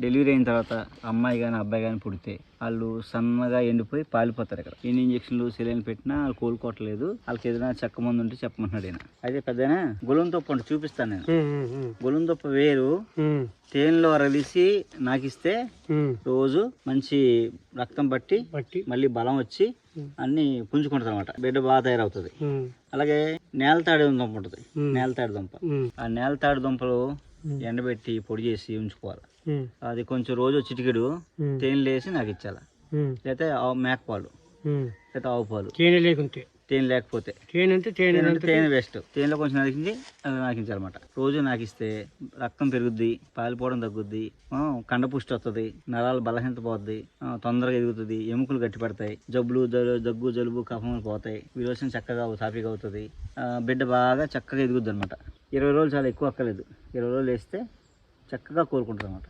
Delivery అయిన తర్వాత అమ్మాయి కానీ అబ్బాయి కానీ పుడితే వాళ్ళు సన్నగా ఎండిపోయి పాలిపోతారు ఇక్కడ. ఎన్ని ఇంజక్షన్లు సెలైన్ పెట్టినా వాళ్ళు కోలుకోవట్లేదు. వాళ్ళకి ఏదైనా చెక్క మందు ఉంటే చెప్పమంటున్నాడు ఈయన. అయితే పెద్దనా గులం తొప్పు అంటే చూపిస్తాను నేను. గులం తొప్పు వేరు. తేనెలో రలిసి నాకిస్తే. రోజు మంచి రక్తం పట్టి బట్టి మళ్ళీ బలం వచ్చి అన్ని పుంజుకుంటుంది అనమాట బిడ్డ బాగా తయారవుతుంది. అలాగే నేలతాడి దుంప ఉంటుంది. ఉమ్. నేలతాడి దుంప ఆ నేలతాడి దుంపలు ఎండబెట్టి పొడి చేసి ఉంచుకోవాలి. అది కొంచెం రోజు చిటికెడు ఉమ్, తేనెలు వేసి నాకు ఇచ్చాలి. లేకపోతే ఆవు మేకపాలు ఉమ్. లేకపోతే ఆవు పాలు. తేనె లేకుంటే. తేనె లేకపోతే. తేనె అంటే తేనె తేనె తేనె వేస్ట్ తేనెలో కొంచెం నరికించి అది నాకించాలన్నమాట రోజు నాకిస్తే రక్తం పెరుగుద్ది పాలిపోవడం తగ్గుద్ది ఆ, కండ పుష్టి వస్తుంది నరాలు బలహీనత పోద్ది ఆ, తొందరగా ఎదుగుతుంది ఎముకలు గట్టి పడతాయి జబ్బులు దగ్గు జలుబు కఫములు పోతాయి విరోచన చక్కగా సాఫీగా అవుతుంది బిడ్డ బాగా చక్కగా ఎదుగుద్ది అనమాట ఇరవై రోజులు చాలా ఎక్కువ అక్కర్లేదు. ఇరవై రోజులు వేస్తే చక్కగా కోలుకుంటుంది అనమాట